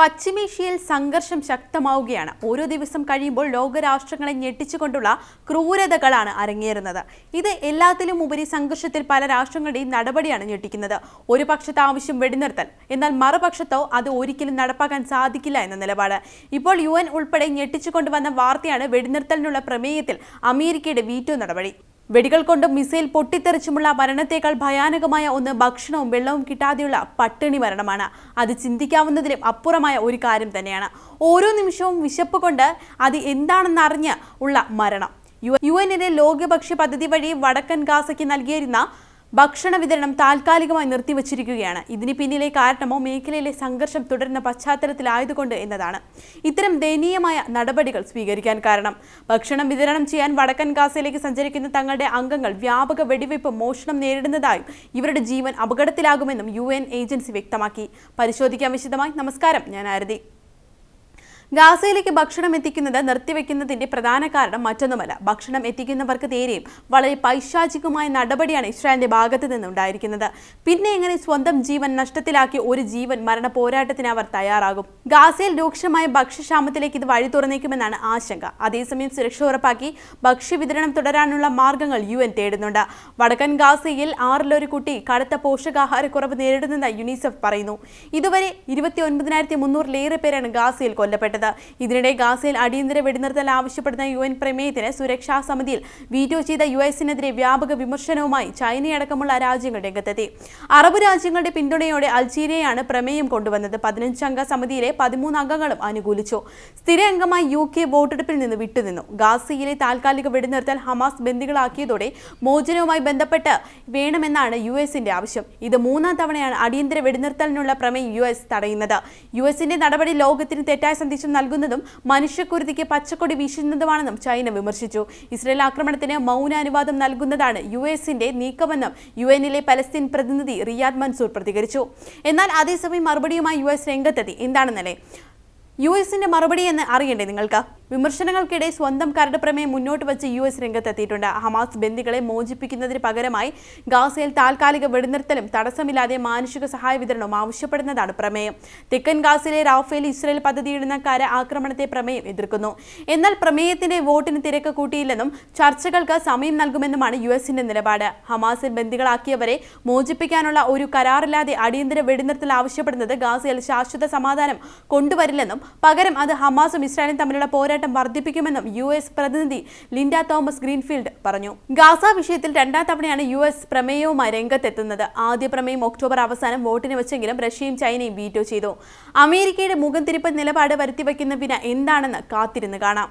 പശ്ചിമേഷ്യയിൽ സംഘർഷം ശക്തമാവുകയാണ്. ഓരോ ദിവസം കഴിയുമ്പോൾ ലോകരാഷ്ട്രങ്ങളെ ഞെട്ടിച്ചുകൊണ്ടുള്ള ക്രൂരതകളാണ് അരങ്ങേറുന്നത്. ഇത് എല്ലാത്തിലും ഉപരി സംഘർഷത്തിൽ പല രാഷ്ട്രങ്ങളുടെയും നടപടിയാണ് ഞെട്ടിക്കുന്നത്. ഒരു പക്ഷത്തെ ആവശ്യം വെടിനിർത്തൽ എന്നാൽ മറുപക്ഷത്തോ അത് ഒരിക്കലും നടപ്പാക്കാൻ സാധിക്കില്ല എന്ന നിലപാട്. ഇപ്പോൾ യു ഉൾപ്പെടെ ഞെട്ടിച്ചുകൊണ്ടുവന്ന വാർത്തയാണ് വെടിനിർത്തലിനുള്ള പ്രമേയത്തിൽ അമേരിക്കയുടെ വീറ്റോ നടപടി. വെടികൾ കൊണ്ടും മിസൈൽ പൊട്ടിത്തെറിച്ചുമുള്ള മരണത്തേക്കാൾ ഭയാനകമായ ഒന്ന് ഭക്ഷണവും വെള്ളവും കിട്ടാതെയുള്ള പട്ടിണി മരണമാണ്. അത് ചിന്തിക്കാവുന്നതിലും അപ്പുറമായ ഒരു കാര്യം തന്നെയാണ്. ഓരോ നിമിഷവും വിശപ്പ് കൊണ്ട് അത് എന്താണെന്നറിഞ്ഞ് ഉള്ള മരണം. യു യു എന്നിന്റെ ലോകഭക്ഷ്യ പദ്ധതി വഴി വടക്കൻ ഗാസയ്ക്ക് നൽകിയിരുന്ന ഭക്ഷണ വിതരണം താൽക്കാലികമായി നിർത്തിവച്ചിരിക്കുകയാണ്. ഇതിന് പിന്നിലെ കാരണമോ മേഖലയിലെ സംഘർഷം തുടരുന്ന പശ്ചാത്തലത്തിലായതുകൊണ്ട് എന്നതാണ്. ഇത്തരം ദയനീയമായ നടപടികൾ സ്വീകരിക്കാൻ കാരണം. ഭക്ഷണം വിതരണം ചെയ്യാൻ വടക്കൻ ഗാസയിലേക്ക് സഞ്ചരിക്കുന്ന തങ്ങളുടെ അംഗങ്ങൾ വ്യാപക വെടിവയ്പ് മോഷണം നേരിടുന്നതായും ഇവരുടെ ജീവൻ അപകടത്തിലാകുമെന്നും യു ഏജൻസി വ്യക്തമാക്കി. പരിശോധിക്കാൻ വിശദമായി. നമസ്കാരം. ഞാൻ ആരതി. ഗാസയിലേക്ക് ഭക്ഷണം എത്തിക്കുന്നത് നിർത്തിവെക്കുന്നതിന്റെ പ്രധാന കാരണം മറ്റൊന്നുമല്ല. ഭക്ഷണം എത്തിക്കുന്നവർക്ക് നേരെയും വളരെ പൈശാചികമായ നടപടിയാണ് ഇസ്രായേലിന്റെ ഭാഗത്ത് നിന്നുണ്ടായിരിക്കുന്നത്. പിന്നെ എങ്ങനെ സ്വന്തം ജീവൻ നഷ്ടത്തിലാക്കി ഒരു ജീവൻ മരണ പോരാട്ടത്തിന് അവർ തയ്യാറാകും? ഗാസയിൽ രൂക്ഷമായ ഭക്ഷ്യക്ഷാമത്തിലേക്ക് ഇത് വഴി തുറന്നേക്കുമെന്നാണ് ആശങ്ക. അതേസമയം സുരക്ഷ ഉറപ്പാക്കി ഭക്ഷ്യവിതരണം തുടരാനുള്ള മാർഗങ്ങൾ യു എൻ തേടുന്നുണ്ട്. വടക്കൻ ഗാസയിൽ ആറിലൊരു കുട്ടി കടുത്ത പോഷകാഹാരക്കുറവ് നേരിടുന്നതായി യുനിസെഫ് പറയുന്നു. ഇതുവരെ ഇരുപത്തി ഒൻപതിനായിരത്തി മുന്നൂറിലേറെ പേരാണ് ഗാസയിൽ കൊല്ലപ്പെട്ടത്. ഇതിനിടെ ഗാസയിൽ അടിയന്തര വെടിനിർത്തൽ ആവശ്യപ്പെടുന്ന യു എൻ പ്രമേയത്തിന് സുരക്ഷാ സമിതിയിൽ വീറ്റോ ചെയ്ത യു എസിനെതിരെ വ്യാപക വിമർശനവുമായി ചൈനയടക്കമുള്ള രാജ്യങ്ങൾ രംഗത്തെത്തി. അറബ് രാജ്യങ്ങളുടെ പിന്തുണയോടെ അൾജീരിയയാണ് പ്രമേയം കൊണ്ടുവന്നത്. പതിനഞ്ചംഗ സമിതിയിലെ പതിമൂന്ന് അംഗങ്ങളും അനുകൂലിച്ചു. സ്ഥിര അംഗമായി യു കെ വോട്ടെടുപ്പിൽ നിന്ന് വിട്ടുനിന്നു. ഗാസയിലെ താൽക്കാലിക വെടിനിർത്തൽ ഹമാസ് ബന്ദികളാക്കിയതോടെ മോചനവുമായി ബന്ധപ്പെട്ട് വേണമെന്നാണ് യു എസിന്റെ ആവശ്യം. ഇത് മൂന്നാം തവണയാണ് അടിയന്തര വെടിനിർത്തലിനുള്ള പ്രമേയം യു എസ് തടയുന്നത്. യു എസിന്റെ നടപടി ലോകത്തിന് തെറ്റായ സന്ദേശം നൽകുന്നതും മനുഷ്യക്കുരുതിക്ക് പച്ചക്കൊടി വീശുന്നതുമാണെന്നും ചൈന വിമർശിച്ചു. ഇസ്രയേൽ ആക്രമണത്തിന് മൗനാനുവാദം നൽകുന്നതാണ് യു എസിന്റെ നീക്കമെന്നും യു എന്നിലെ പലസ്തീൻ പ്രതിനിധി റിയാദ് മൻസൂർ പ്രതികരിച്ചു. എന്നാൽ അതേസമയം മറുപടിയുമായി യു എസ് രംഗത്തെത്തി. എന്താണെന്നല്ലേ? യു എസിന്റെ മറുപടി എന്ന് അറിയണ്ടേ നിങ്ങൾക്ക്? വിമർശനങ്ങൾക്കിടെ സ്വന്തം കരട് പ്രമേയം മുന്നോട്ട് വെച്ച് യു എസ് രംഗത്തെത്തിയിട്ടുണ്ട്. ഹമാസ് ബന്ദികളെ മോചിപ്പിക്കുന്നതിന് പകരമായി ഗാസയിൽ താൽക്കാലിക വെടിനിർത്തലും തടസ്സമില്ലാതെ മാനുഷിക സഹായ വിതരണവും ആവശ്യപ്പെടുന്നതാണ് പ്രമേയം. തെക്കൻ ഗാസയിലെ റാഫേൽ ഇസ്രയേൽ പദ്ധതിയിടുന്ന കര ആക്രമണത്തെ പ്രമേയം എതിർക്കുന്നു. എന്നാൽ പ്രമേയത്തിന്റെ വോട്ടിന് തിരക്ക് കൂട്ടിയില്ലെന്നും ചർച്ചകൾക്ക് സമയം നൽകുമെന്നുമാണ് യു എസിന്റെ നിലപാട്. ഹമാസിൽ ബന്ദികളാക്കിയവരെ മോചിപ്പിക്കാനുള്ള ഒരു കരാറില്ലാതെ അടിയന്തര വെടിനിർത്തൽ ആവശ്യപ്പെടുന്നത് ഗാസയിൽ ശാശ്വത സമാധാനം കൊണ്ടുവരില്ലെന്നും പകരം അത് ഹമാസും ഇസ്രായേലും തമ്മിലുള്ള പോരാട്ടം വർദ്ധിപ്പിക്കുമെന്നും യു എസ് പ്രതിനിധി ലിൻഡ തോമസ് ഗ്രീൻഫീൽഡ് പറഞ്ഞു. ഗാസ വിഷയത്തിൽ രണ്ടാം തവണയാണ് യു എസ് പ്രമേയവുമായി രംഗത്തെത്തുന്നത്. ആദ്യ പ്രമേയം ഒക്ടോബർ അവസാനം വോട്ടിന് വെച്ചെങ്കിലും റഷ്യയും ചൈനയും വീറ്റോ ചെയ്തു. അമേരിക്കയുടെ മുഖം തിരിപ്പ് നിലപാട് വരുത്തിവെക്കുന്ന വിന എന്താണെന്ന് കാത്തിരുന്ന് കാണാം.